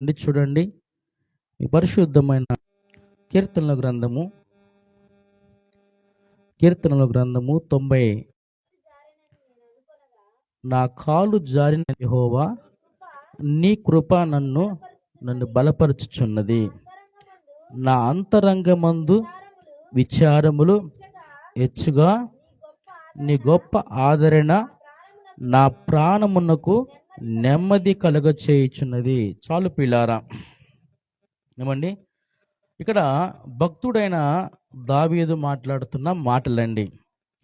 అండి చూడండి. పరిశుద్ధమైన కీర్తనల గ్రంథము కీర్తనల గ్రంథము తొంభై నా కాలు జారిన యెహోవా నీ కృప నన్ను నన్ను బలపరుచుచున్నది. నా అంతరంగమందు విచారములు హెచ్చుగా నీ గొప్ప ఆదరణ నా ప్రాణమునకు నెమ్మది కలుగ చేయుచున్నది చాలు పిల్లారా. ఏమండి? ఇక్కడ భక్తుడైన దావీదు మాట్లాడుతున్న మాటలండి.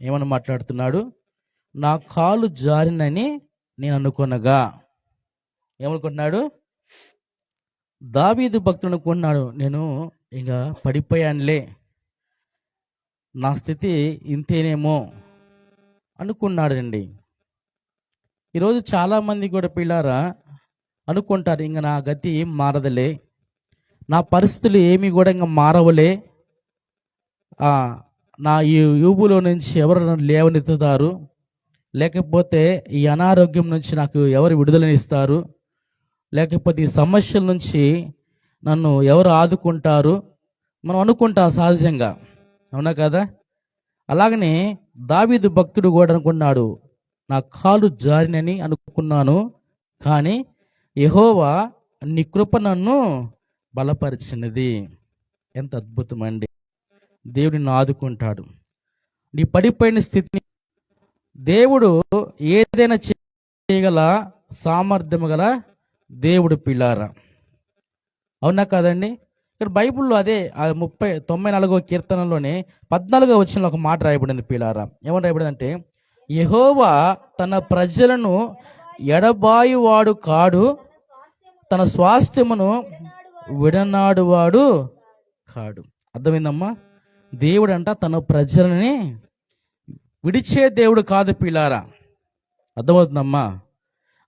ఏమని మాట్లాడుతున్నాడు? నా కాలు జారినని నేను అనుకునగా. ఏమనుకుంటున్నాడు? దావీదు భక్తుడు అనుకున్నాడు నేను ఇంకా పడిపోయానులే. నా స్థితి ఇంతేనేమో అనుకున్నాడండి. ఈరోజు చాలామంది కూడా పిల్లారా అనుకుంటారు ఇంక నా గతి ఏం మారదులే. నా పరిస్థితులు ఏమి కూడా ఇంకా మారవలే. నా ఈ యూబులో నుంచి ఎవరు నన్ను లేవనెత్తుతారు? లేకపోతే ఈ అనారోగ్యం నుంచి నాకు ఎవరు విడుదలనిస్తారు? లేకపోతే ఈ సమస్యల నుంచి నన్ను ఎవరు ఆదుకుంటారు? మనం అనుకుంటాం సహజంగా. అవునా కదా? అలాగనే దావీదు భక్తుడు కూడా అనుకున్నాడు నా కాలు జారినని అనుకున్నాను కానీ యహోవా నీ కృప నన్ను బలపరిచినది. ఎంత అద్భుతమండి. దేవుడు నిన్ను ఆదుకుంటాడు. నీ పడిపోయిన స్థితిని దేవుడు ఏదైనా చేయగల సామర్థ్యము గల దేవుడు పిల్లారా. అవునా కాదండి? ఇక్కడ బైబిల్లో అదే ముప్పై తొంభై నాలుగో కీర్తనలోనే పద్నాలుగో వచ్చిన ఒక మాట రాయబడింది పిల్లారా. ఏమని రాయబడింది అంటే యహోవా తన ప్రజలను ఎడబాయువాడు కాడు తన స్వాస్థ్యమును విడనాడువాడు కాడు. అర్థమైందమ్మా? దేవుడు అంట తన ప్రజలని విడిచే దేవుడు కాదు పిల్లారా. అర్థమవుతుందమ్మా?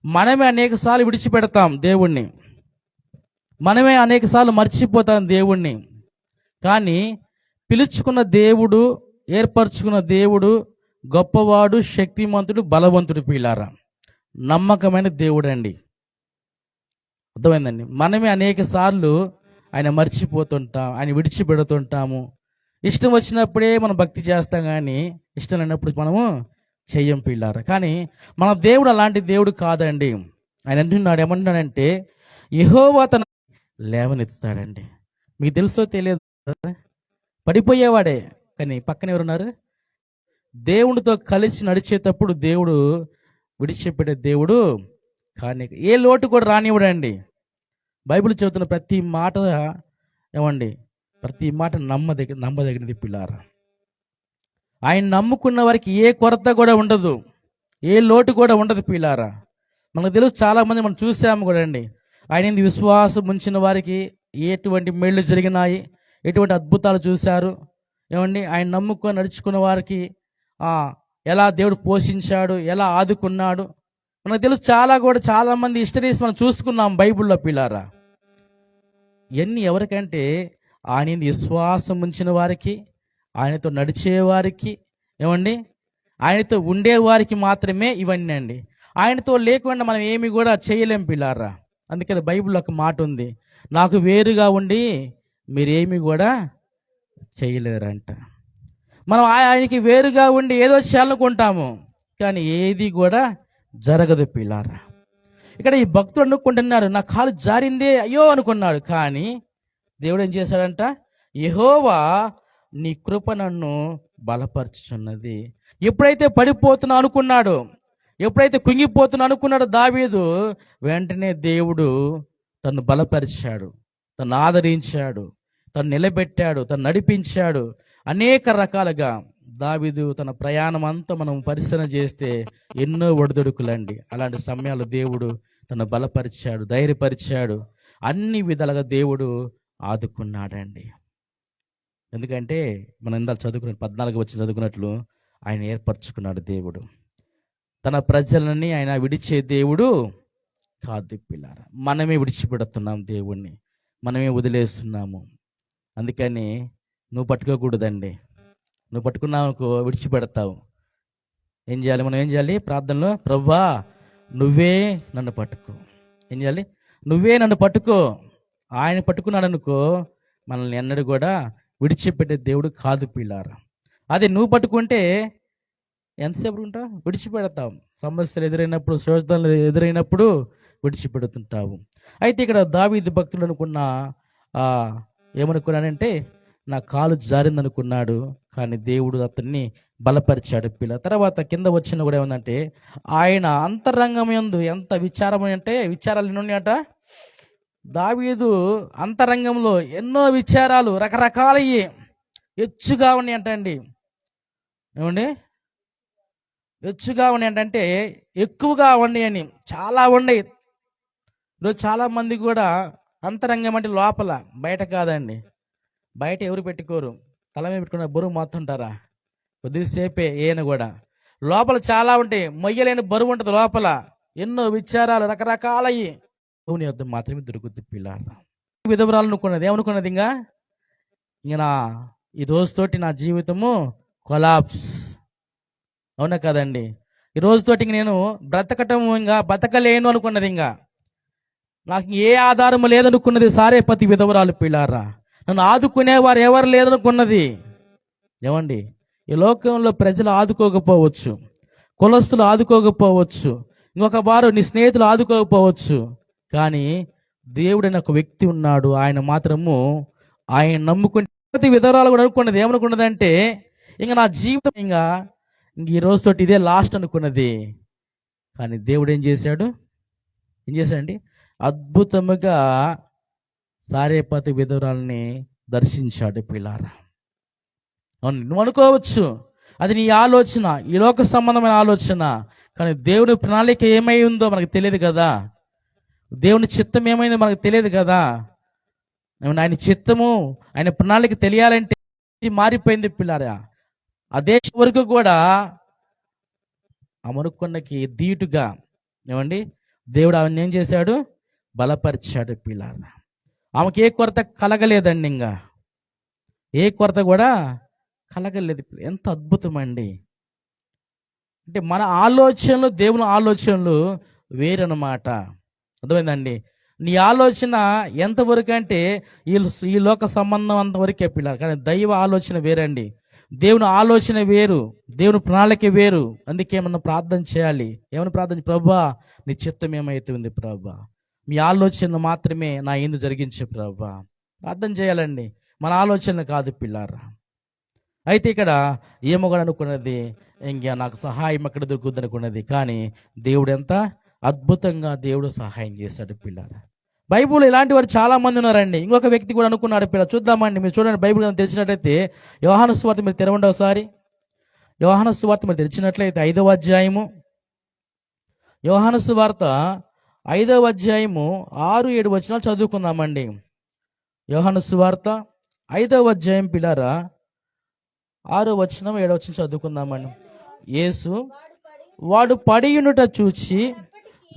మనమే అనేకసార్లు విడిచిపెడతాం దేవుణ్ణి. మనమే అనేకసార్లు మర్చిపోతాం దేవుణ్ణి. కానీ పిలుచుకున్న దేవుడు ఏర్పరచుకున్న దేవుడు గొప్పవాడు శక్తిమంతుడు బలవంతుడు పిల్లారా నమ్మకమైన దేవుడండి అర్థమైందండి మనమే అనేక సార్లు ఆయన మర్చిపోతుంటాం ఆయన విడిచిపెడుతుంటాము ఇష్టం వచ్చినప్పుడే మనం భక్తి చేస్తాం కానీ ఇష్టం లేనప్పుడు మనము చెయ్యం పిల్లారా కానీ మన దేవుడు అలాంటి దేవుడు కాదండి ఆయన అంటున్నాడు ఏమంటున్నాడంటే యెహోవా తన లేవనెత్తుతాడండి మీకు తెలుసో తెలియదు కదా? పడిపోయేవాడే కానీ పక్కన ఎవరున్నారు దేవుడితో కలిసి నడిచేటప్పుడు దేవుడు విడిచిపెట్టే దేవుడు కానీ ఏ లోటు కూడా రానివ్వడండి. బైబిల్ చెబుతున్న ప్రతి మాట ఏమండి? ప్రతి మాట నమ్మదగ నమ్మదగినది పిల్లారా. ఆయన నమ్ముకున్న వారికి ఏ కొరత కూడా ఉండదు. ఏ లోటు కూడా ఉండదు పిల్లారా. మనకు తెలుసు చాలామంది మనం చూసాము కూడా అండి. ఆయన విశ్వాసం ఉంచిన వారికి ఎటువంటి మేళ్ళు జరిగినాయి ఎటువంటి అద్భుతాలు చూశారు. ఏమండి? ఆయన నమ్ముకొని నడుచుకున్న వారికి ఎలా దేవుడు పోషించాడు ఎలా ఆదుకున్నాడు. మనకు తెలుసు చాలా కూడా చాలా మంది హిస్టరీస్ మనం చూసుకున్నాం బైబిల్లో పిల్లారా. ఎన్ని ఎవరికంటే ఆయన విశ్వాసం ఉంచిన వారికి ఆయనతో నడిచేవారికి ఏమండి? ఆయనతో ఉండేవారికి మాత్రమే ఇవన్నీ అండి. ఆయనతో లేకుండా మనం ఏమి కూడా చేయలేం పిల్లారా. అందుకని బైబిల్లో ఒక మాట ఉంది నాకు వేరుగా ఉండి మీరేమి కూడా చేయలేరంట. మనం ఆ- ఆయనకి వేరుగా ఉండి ఏదో చేయాలనుకుంటాము కానీ ఏది కూడా జరగదు పిల్లారా. ఇక్కడ ఈ భక్తుడు అనుకుంటున్నాడు నా కాలు జారిందే అయ్యో అనుకున్నాడు. కానీ దేవుడు ఏం చేశాడంట? యహోవా నీ కృప నన్ను బలపరుచుచున్నది. ఎప్పుడైతే పడిపోతున్నా అనుకున్నాడు ఎప్పుడైతే కుంగిపోతున్నా అనుకున్నాడు దావీదు వెంటనే దేవుడు తను బలపరిచాడు తను ఆదరించాడు తను నిలబెట్టాడు తను నడిపించాడు అనేక రకాలుగా దావిదు తన ప్రయాణం అంతా మనం పరిశీలన చేస్తే ఎన్నో ఒడిదొడుకులండి. అలాంటి సమయాలు దేవుడు తను బలపరిచాడు ధైర్యపరిచాడు. అన్ని విధాలుగా దేవుడు ఆదుకున్నాడండి. ఎందుకంటే మనం ఇందాక చదువుకున్న పద్నాలుగు వచ్చి చదువుకున్నట్లు ఆయన ఏర్పరచుకున్నాడు దేవుడు. తన ప్రజలని ఆయన విడిచే దేవుడు కాదు పిల్లార. మనమే విడిచిపెడుతున్నాం దేవుణ్ణి. మనమే వదిలేస్తున్నాము. అందుకని నువ్వు పట్టుకోకూడదండి. నువ్వు పట్టుకున్నావు విడిచిపెడతావు. ఏం చేయాలి? మనం ఏం చేయాలి? ప్రార్థనలో ప్రభా నువ్వే నన్ను పట్టుకో. ఏం చేయాలి? నువ్వే నన్ను పట్టుకో. ఆయన పట్టుకున్నాడు అనుకో మనల్ని ఎన్నడూ కూడా విడిచిపెట్టే దేవుడు కాదు పిల్లారా. అదే నువ్వు పట్టుకుంటే ఎంతసేపు ఉంటావు? విడిచిపెడతాం సమస్యలు ఎదురైనప్పుడు శోధనలు ఎదురైనప్పుడు విడిచిపెడుతుంటావు. అయితే ఇక్కడ దావీది భక్తులు అనుకున్న ఏమనుకున్నానంటే నా కాలు జారిందనుకున్నాడు కానీ దేవుడు అతన్ని బలపరిచాడు పిల్ల. తర్వాత కింద వచ్చిన కూడా ఏమందంటే ఆయన అంతరంగం యందు ఎంత విచారం అంటే విచారాలు ఎన్ని ఉన్నాయట? దావీదు అంతరంగంలో ఎన్నో విచారాలు రకరకాలయ్యి ఎచ్చుగా ఉన్నాయంట అండి. ఏమండి? ఎచ్చుగా ఉన్నాయి అంటే ఎక్కువగా ఉన్నాయని చాలా ఉన్నాయి. ఈరోజు చాలామంది కూడా అంతరంగం అంటే లోపల బయట కాదండి. బయట ఎవరు పెట్టుకోరు? తల మీద పెట్టుకున్న బరువు మొత్తుంటారా? కొద్దిసేపే ఏను కూడా. లోపల చాలా ఉంటాయి. మొయ్యలేని బరువు ఉంటుంది లోపల. ఎన్నో విచారాలు రకరకాలయ్యి దేవుని వద్ద మాత్రమే దొరుకుద్ది పిల్లారా. విధవరాలు అనుకున్నది ఏమనుకున్నది ఇంకా ఇంకా నా ఈ రోజుతోటి నా జీవితము కొలాప్స్. అవునా కదండి? ఈ రోజుతోటి ఇంక నేను బ్రతకటం ఇంకా బ్రతకలేను అనుకున్నది ఇంకా నాకు ఏ ఆధారం లేదనుకున్నది సారే పతి విధవరాలు పిల్లారా. నన్ను ఆదుకునేవారు ఎవరు లేదనుకున్నది ఏమండి? ఈ లోకంలో ప్రజలు ఆదుకోకపోవచ్చు కులస్తులు ఆదుకోకపోవచ్చు ఇంకొక వారు నీ స్నేహితులు ఆదుకోకపోవచ్చు. కానీ దేవుడైన ఒక వ్యక్తి ఉన్నాడు. ఆయన మాత్రము ఆయన నమ్ముకుంటే ప్రతి విధవరాలు కూడా అనుకున్నది. ఏమనుకున్నది అంటే ఇంకా నా జీవితం ఇంకా ఇంక ఈ రోజుతోటి ఇదే లాస్ట్ అనుకున్నది. కానీ దేవుడు ఏం చేశాడు? ఏం చేశాడండి? అద్భుతముగా సారేపతి విధురాల్ని దర్శించాడు పిల్లారా అవును నువ్వు అనుకోవచ్చు అది నీ ఆలోచన ఈ లోక సంబంధమైన ఆలోచన కానీ దేవుని ప్రణాళిక ఏమై ఉందో మనకు తెలియదు కదా. దేవుని చిత్తం ఏమైందో మనకు తెలియదు కదా. ఆయన చిత్తము ఆయన ప్రణాళిక తెలియాలంటే మారిపోయింది పిల్లారా. అదే వరకు కూడా అమరుకొండకి దీటుగా ధీటుగా ఏమండి దేవుడు ఆమెను ఏం చేశాడు? బలపరిచాడు పిల్లారా. ఆమెకి ఏ కొరత కలగలేదండి ఇంకా. ఏ కొరత కూడా కలగలేదు ఎంత అద్భుతం అండి అంటే మన ఆలోచనలు దేవుని ఆలోచనలు వేరనమాట అర్థమైందండి? నీ ఆలోచన ఎంతవరకు అంటే ఈ ఈ లోక సంబంధం అంతవరకే పిల్లలు. కానీ దైవ ఆలోచన వేరండి. దేవుని ఆలోచన వేరు. దేవుని ప్రణాళిక వేరు. అందుకే మనం ప్రార్థన చేయాలి? ఏమైనా ప్రార్థన? ప్రభా నీ చిత్తం ఏమైతే ఉంది ప్రభా? మీ ఆలోచన మాత్రమే నా ఎందు జరిగించే ప్రభా. అర్థం చేయాలండి. మన ఆలోచన కాదు పిల్లారా. అయితే ఇక్కడ ఏమో కూడా అనుకున్నది ఇంకా నాకు సహాయం ఎక్కడ దొరుకుతుంది అనుకున్నది కానీ దేవుడు ఎంత అద్భుతంగా దేవుడు సహాయం చేశాడు పిల్లారా. బైబుల్ ఇలాంటి వారు చాలా మంది ఉన్నారండి. ఇంకొక వ్యక్తి కూడా అనుకున్నాడు పిల్ల చూద్దామండి మీరు చూడండి బైబిల్ కనుక తెలిసినట్లయితే యోహాను సువార్త మీరు తెరవండి ఒకసారి. యోహాను సువార్త మీరు తెరిచినట్లయితే ఐదవ అధ్యాయము. యోహాను సువార్త ఐదవ అధ్యాయము ఆరు ఏడు వచనాలు చదువుకుందామండి. యోహాను సువార్త ఐదవ అధ్యాయం పిల్లారా ఆరో వచనం ఏడో వచనం చదువుకుందామండి. యేసు వాడు పడియునుట చూచి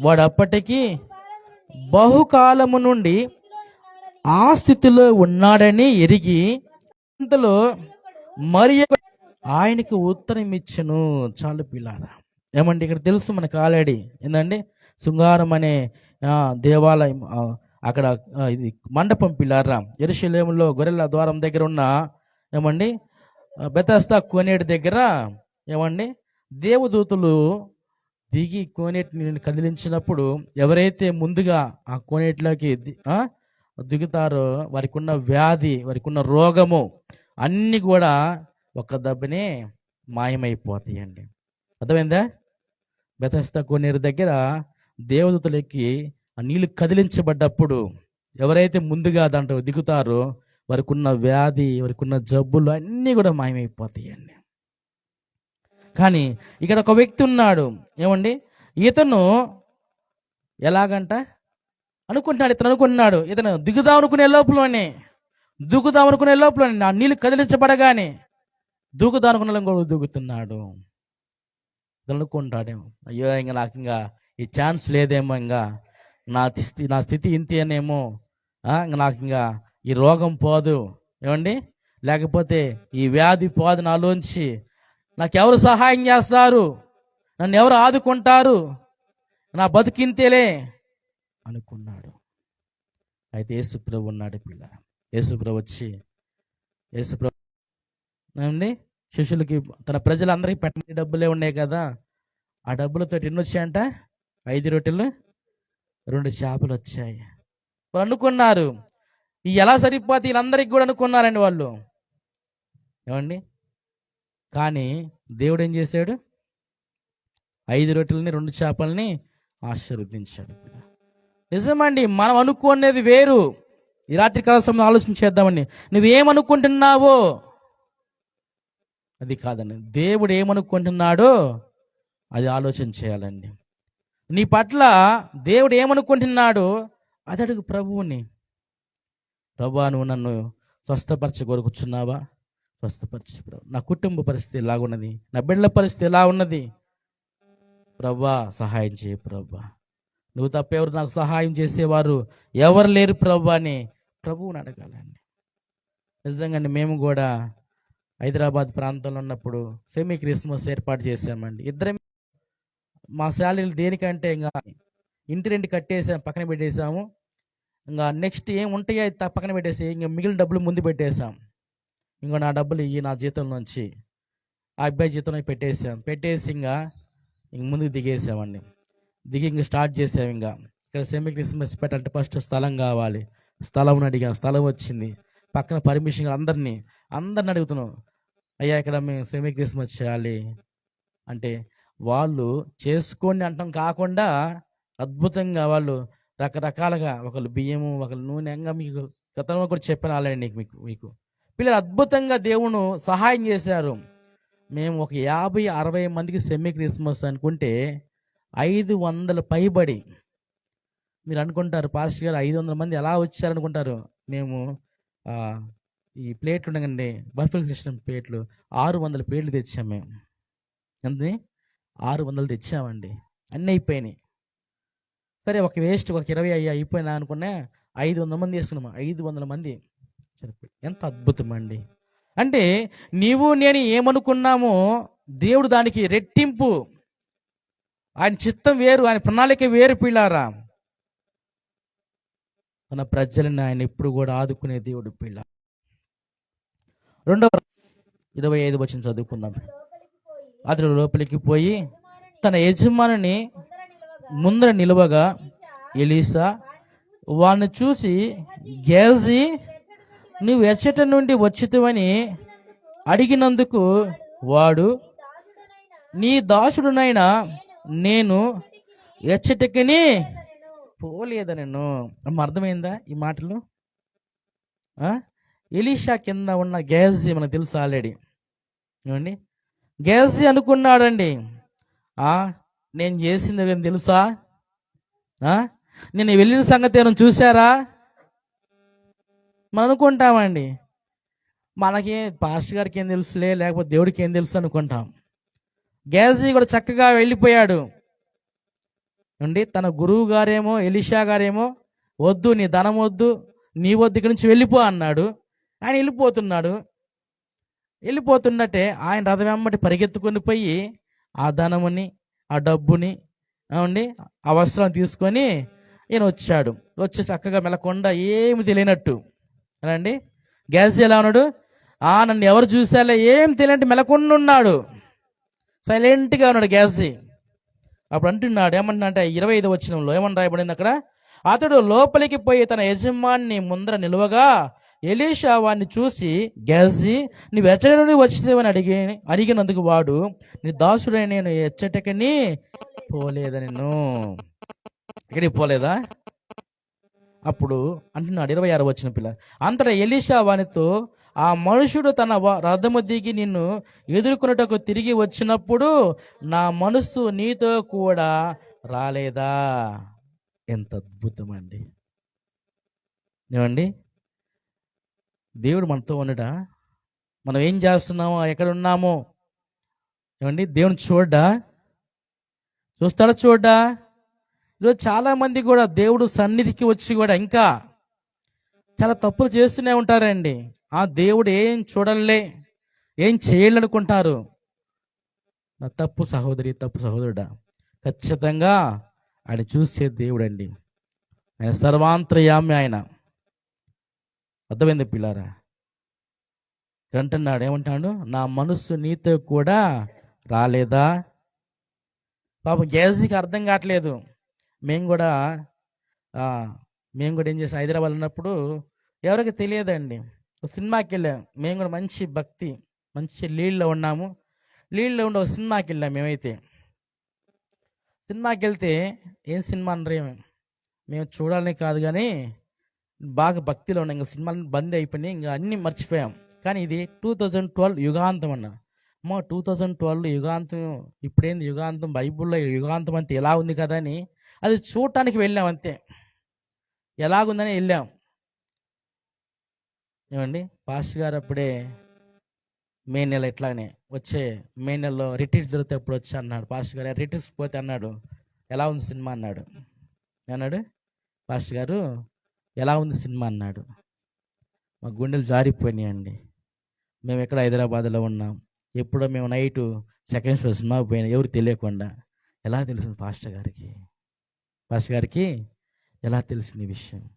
వాడు అప్పటికి బహుకాలము నుండి ఆ స్థితిలో ఉన్నాడని ఎరిగి అంతలో మరి ఆయనకు ఉత్తరం ఇచ్చను. చాలు పిల్లారా. ఏమండి ఇక్కడ తెలుసు మనకు ఆల్రెడీ ఏందండి? శృంగారం అనే దేవాలయం అక్కడ ఇది మండపం పిల్లారా ఎరుశలేములో గొర్రెల ద్వారం దగ్గర ఉన్న ఏమండి బెతస్తా కోనేటి దగ్గర ఏమండి దేవదూతులు దిగి కోనేటిని కదిలించినప్పుడు ఎవరైతే ముందుగా ఆ కోనేటిలోకి దిగుతారో వారికి ఉన్న వ్యాధి వారికి ఉన్న రోగము అన్నీ కూడా ఒక దెబ్బనే మాయమైపోతాయండి. అర్థమైందా? బెతస్తా కోనేరు దగ్గర దేవదూతలకి ఆ నీళ్ళు కదిలించబడ్డప్పుడు ఎవరైతే ముందుగా దాంట్లో దిగుతారో వారికి ఉన్న వ్యాధి వారికి ఉన్న జబ్బులు అన్నీ కూడా మాయమైపోతాయండి. కానీ ఇక్కడ ఒక వ్యక్తి ఉన్నాడు. ఏమండి? ఇతను ఎలాగంట? అనుకుంటున్నాడు ఇతను అనుకుంటున్నాడు. ఇతను దిగుదాం అనుకునే లోపలనే దూకుదాం అనుకునే లోపలనే నా నీళ్ళు కదిలించబడగానే దూకుదాం అనుకునే కూడా దూకుతున్నాడు అనుకుంటాడేమో. అయ్యో ఇంకా నాకు ఇంకా ఈ ఛాన్స్ లేదేమో ఇంకా. నా స్థితి నా స్థితి ఇంతేనేమో నాకు ఇంకా ఈ రోగం పోదు. ఏమండి? లేకపోతే ఈ వ్యాధి పోదు నాలోంచి. నాకు ఎవరు సహాయం చేస్తారు? నన్ను ఎవరు ఆదుకుంటారు? నా బతుకింతేలే అనుకున్నాడు. అయితే యేసుప్రభు ఉన్నాడు పిల్ల. యేసుప్రభు వచ్చి యేసుప్రభు ఏమండి? శిష్యులకి తన ప్రజలందరికీ పెట్టిన డబ్బులే ఉన్నాయి కదా. ఆ డబ్బులతో ఎన్ని వచ్చాయంట? ఐదు రొట్టెలు రెండు చేపలు వచ్చాయి. వాళ్ళు అనుకున్నారు ఈ ఎలా సరిపోతే వీళ్ళందరికీ కూడా అనుకున్నారండి వాళ్ళు. ఏమండి? కానీ దేవుడు ఏం చేశాడు? ఐదు రొట్టెలని రెండు చేపల్ని ఆశీర్వదించాడు. నిజమండి మనం అనుకునేది వేరు. ఈ రాత్రి కాల సమయం ఆలోచన చేద్దామండి. నువ్వేమనుకుంటున్నావో? అది కాదండి. దేవుడు ఏమనుకుంటున్నాడో అది ఆలోచన చేయాలండి. నీ పట్ల దేవుడు ఏమనుకుంటున్నాడు అది అడుగు ప్రభువుని. ప్రభా నువ్వు నన్ను స్వస్థపరచ కొరుకుచున్నావా స్వస్థపరచు ప్రభు. నా కుటుంబ పరిస్థితి ఎలాగున్నది? నా బిడ్డల పరిస్థితి ఎలా ఉన్నది ప్రభా సహాయం చేయ ప్రభా. నువ్వు తప్ప ఎవరు నాకు సహాయం చేసేవారు ఎవరు లేరు ప్రభా అని ప్రభువుని అడగాలండి. నిజంగా మేము కూడా హైదరాబాద్ ప్రాంతంలో ఉన్నప్పుడు సెమీ క్రిస్మస్ ఏర్పాటు చేశామండి. ఇద్దరం మా శాలరీలు దేనికంటే ఇంకా ఇంటి రెంట్ కట్టేసాం పక్కన పెట్టేసాము ఇంకా నెక్స్ట్ ఏం ఉంటాయో అది పక్కన పెట్టేసి ఇంకా మిగిలిన డబ్బులు ముందు పెట్టేసాం ఇంకా నా డబ్బులు ఇవి నా జీతం నుంచి ఆ అబ్బాయి జీతంలో పెట్టేసాం పెట్టేసి ఇంకా ఇంక ముందుకు దిగేసామండి. దిగి ఇంక స్టార్ట్ చేసాం ఇంకా. ఇక్కడ సెమీ క్రిస్మస్ పెట్టాలంటే ఫస్ట్ స్థలం కావాలి. స్థలం అడిగాం. స్థలం వచ్చింది. పక్కన పర్మిషన్ అందరినీ అందరిని అడుగుతున్నాం. అయ్యా ఇక్కడ మేము సెమీ క్రిస్మస్ చేయాలి. అంటే వాళ్ళు చేసుకోండి అంటాం కాకుండా అద్భుతంగా వాళ్ళు రకరకాలుగా ఒకళ్ళు బియ్యము ఒకళ్ళు నూనెంగా మీకు గతంలో కూడా చెప్పిన ఆల్రెడీ నీకు మీకు మీకు. పిల్లలు అద్భుతంగా దేవుడు సహాయం చేశారు. మేము ఒక యాభై అరవై మందికి సెమీ క్రిస్మస్ అనుకుంటే ఐదు వందల పైబడి. మీరు అనుకుంటారు పాస్టర్ గారు ఐదు వందల మంది ఎలా వచ్చారు అనుకుంటారు? మేము ఈ ప్లేట్లు ఉండగండి బఫిల్ సిస్టమ్ ప్లేట్లు ఆరు వందల ప్లేట్లు తెచ్చాము మేము. ఎంత ఆరు వందలు తెచ్చామండి. అన్నీ అయిపోయినాయి. సరే ఒక వేస్ట్ ఒక ఇరవై అయ్యి అయిపోయినా అనుకున్నా ఐదు వందల మంది వేసుకున్నాము ఐదు వందల మంది. ఎంత అద్భుతం అండి అంటే నీవు నేను ఏమనుకున్నామో దేవుడు దానికి రెట్టింపు. ఆయన చిత్తం వేరు ఆయన ప్రణాళిక వేరు పిల్లారా. తన ప్రజలను ఆయన ఎప్పుడు కూడా ఆదుకునే దేవుడు పిల్ల. రెండవ ఇరవై ఐదు వచ్చిన చదువుకుందాం. అతడు లోపలికి పోయి తన యజమానిని ముందర నిలవగా ఎలీసా వాడిని చూసి గేజి నువ్వు ఎచ్చట నుండి వచ్చితవని అడిగినందుకు వాడు నీ దాసుడునైనా నేను ఎచ్చటకని పోలేదా నేను అర్థమైందా ఈ మాటలు? ఎలీషా కింద ఉన్న గ్యాస్ మనకు తెలుసు ఆల్రెడీ? ఏమండి? గేసి అనుకున్నాడండి. ఆ నేను చేసింది ఏం తెలుసా నేను వెళ్ళిన సంగతి ఏమైనా చూసారా మనం అనుకుంటామండి. మనకి పాస్టర్ గారికి ఏం తెలుసులే లేకపోతే దేవుడికి ఏం తెలుసు అనుకుంటాం. గ్యాజీ కూడా చక్కగా వెళ్ళిపోయాడు. అండి తన గురువు గారేమో ఎలిషా గారేమో వద్దు నీ ధనం వద్దు నీ వద్దు ఇక్కడి నుంచి వెళ్ళిపో అన్నాడు. ఆయన వెళ్ళిపోతున్నాడు. వెళ్ళిపోతుండటే ఆయన రథం వెంబడి పరిగెత్తుకొని పోయి ఆ ధనముని ఆ డబ్బుని ఏమండి ఆ వస్త్రం తీసుకొని ఈయన వచ్చాడు. వచ్చి చక్కగా మెలకుండా ఏమి తెలియనట్టు. అండి గ్యాస్ ఎలా ఉన్నాడు? ఆ నన్ను ఎవరు చూసాలే ఏం తెలియనట్టు మెలకుండా ఉన్నాడు. సైలెంట్గా ఉన్నాడు గ్యాస్జీ అప్పుడు అంటున్నాడు ఏమంటున్నా అంటే ఇరవై ఐదు వచ్చినంలో ఏమని రాయబడింది అక్కడ? అతడు లోపలికి పోయి తన యజమాన్ని ముందర నిలువగా ఎలీషా వాడిని చూసి గెజ్జి నువ్వు ఎచ్చటి నుండి వచ్చినవని అడిగి అడిగినందుకు వాడు నీ దాసుడై నేను ఎచ్చటకని పోలేదా నేను ఎక్కడికి పోలేదా? అప్పుడు అంటున్నాడు ఇరవై ఆరు వచ్చిన పిల్ల అంతటా ఎలీషా వానితో ఆ మనుషుడు తన వ- రథము దిగి నిన్ను ఎదుర్కొనుటకు తిరిగి వచ్చినప్పుడు నా మనస్సు నీతో కూడా రాలేదా? ఎంత అద్భుతం అండి ఏమండి? దేవుడు మనతో ఉండడా? మనం ఏం చేస్తున్నామో ఎక్కడ ఉన్నామో? ఏమండి? దేవుని చూడ్డా? చూస్తాడా? చూడ్డా? ఈరోజు చాలామంది కూడా దేవుడు సన్నిధికి వచ్చి కూడా ఇంకా చాలా తప్పులు చేస్తూనే ఉంటారండి. ఆ దేవుడు ఏం చూడలే ఏం చేయాలనుకుంటారు నా తప్పు సహోదరి తప్పు సహోదరుడా ఖచ్చితంగా ఆయన చూసే దేవుడు అండి ఆయన సర్వాంతర్యామి ఆయన. అర్థమైంది పిల్లారా? అంటున్నాడు ఏమంటాడు? నా మనస్సు నీతో కూడా రాలేదా? పాపం గేజీకి అర్థం కావట్లేదు. మేము కూడా మేము కూడా ఏం చేసాం? హైదరాబాద్ ఉన్నప్పుడు ఎవరికి తెలియదండి. ఒక సినిమాకి వెళ్ళాం. మేము కూడా మంచి భక్తి మంచి లీడ్లో ఉన్నాము. లీడ్లో ఉండే ఒక సినిమాకి వెళ్ళాం మేమైతే. సినిమాకి వెళ్తే ఏం సినిమా అనరేమి మేము చూడాలని కాదు కానీ బాగా భక్తిలో ఉన్నాం. ఇంకా సినిమాలు బంద్ అయిపోయినాయి. ఇంకా అన్నీ మర్చిపోయాం. కానీ ఇది టూ థౌజండ్ ట్వెల్వ్ యుగాంతం అన్న. అమ్మో టూ థౌజండ్ ట్వెల్వ్ యుగాంతం. ఇప్పుడేంది యుగాంతం? బైబుల్లో యుగాంతం అంటే ఎలా ఉంది కదా అని. అది చూడటానికి వెళ్ళాం అంతే. ఎలాగుందని వెళ్ళాం. ఏమండి? పాస్ట్ గారు అప్పుడే మే నెల ఇట్లానే వచ్చే మే నెలలో రిట్రీట్ దొరికితే ఎప్పుడు వచ్చి అన్నాడు. పాస్ట్ గారు రిట్రీట్స్ పోతే అన్నాడు. ఎలా ఉంది సినిమా? అన్నాడు. అన్నాడు పాస్ట్ గారు ఎలా ఉంది సినిమా అన్నాడు. మా గుండెలు జారిపోయినాయండి. మేము ఎక్కడ హైదరాబాద్లో ఉన్నాం. ఎప్పుడో మేము నైట్ సెకండ్ షో సినిమా పోయినా ఎవరు తెలియకుండా ఎలా తెలిసింది పాస్టర్ గారికి? పాస్టర్ గారికి ఎలా తెలిసింది విషయం?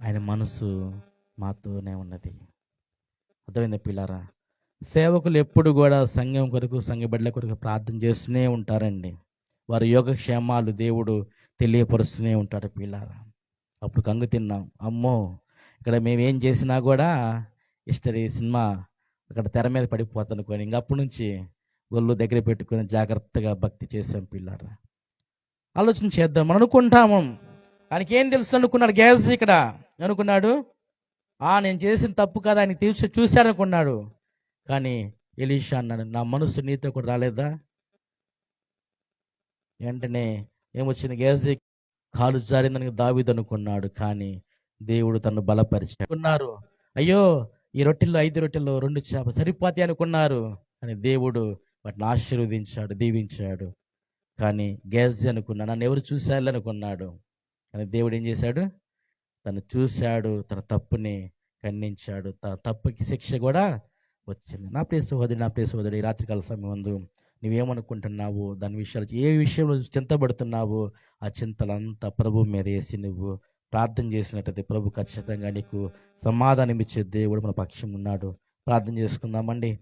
ఆయన మనసు మాతోనే ఉన్నది. అర్థమైంది పిల్లారా? సేవకులు ఎప్పుడు కూడా సంఘం కొరకు సంఘ బిడ్డల కొరకు ప్రార్థన చేస్తూనే ఉంటారండి. వారి యోగక్షేమాలు దేవుడు తెలియపరుస్తూనే ఉంటాడు పిల్లారా. అప్పుడు కంగు తిన్నాం. అమ్మో! ఇక్కడ మేము ఏం చేసినా కూడా హిస్టరీ సినిమా అక్కడ తెర మీద పడిపోతాను కొని ఇంక అప్పటి నుంచి ఒళ్ళు దగ్గర పెట్టుకొని జాగ్రత్తగా భక్తి చేసాం పిల్లారా. ఆలోచన చేద్దాం. మనం అనుకుంటాము. ఆయనకి ఏం తెలుసు అనుకున్నాడు గ్యాస్ ఇక్కడ. అనుకున్నాడు ఆ నేను చేసిన తప్పు కదా ఆయన తీర్చి చూశాడనుకున్నాడు కానీ ఎలీషా అన్నాడు నా మనసు నీతో కూడా రాలేదా? వెంటనే ఏమొచ్చింది? గ్యాస్ కాలు జారిందని దావీదు అనుకున్నాడు కానీ దేవుడు తను బలపరిచాడు. అనుకున్నారు అయ్యో ఈ రొట్టెల్లో ఐదు రొట్టెల్లో రెండు చేప సరిపోతే అనుకున్నారు. అని దేవుడు వాటిని ఆశీర్వదించాడు దీవించాడు. కానీ గ్యాస్ అనుకున్నాడు నన్ను ఎవరు చూశారు అనుకున్నాడు. కానీ దేవుడు ఏం చేశాడు? తను చూశాడు తన తప్పుని ఖండించాడు. తన తప్పుకి శిక్ష కూడా వచ్చింది. నా ప్రియ సహోదరి నా ప్రియ సహోదరి ఈ రాత్రికాల సమయం ముందు నువ్వేమనుకుంటున్నావు? దాని విషయాలు ఏ విషయంలో చింతపడుతున్నావు? ఆ చింతలంతా ప్రభు మీద వేసి నువ్వు ప్రార్థన చేసినట్టయితే ప్రభు ఖచ్చితంగా నీకు సమాధానం ఇచ్చే దేవుడు మన పక్షం ఉన్నాడు. ప్రార్థన చేసుకుందామండి.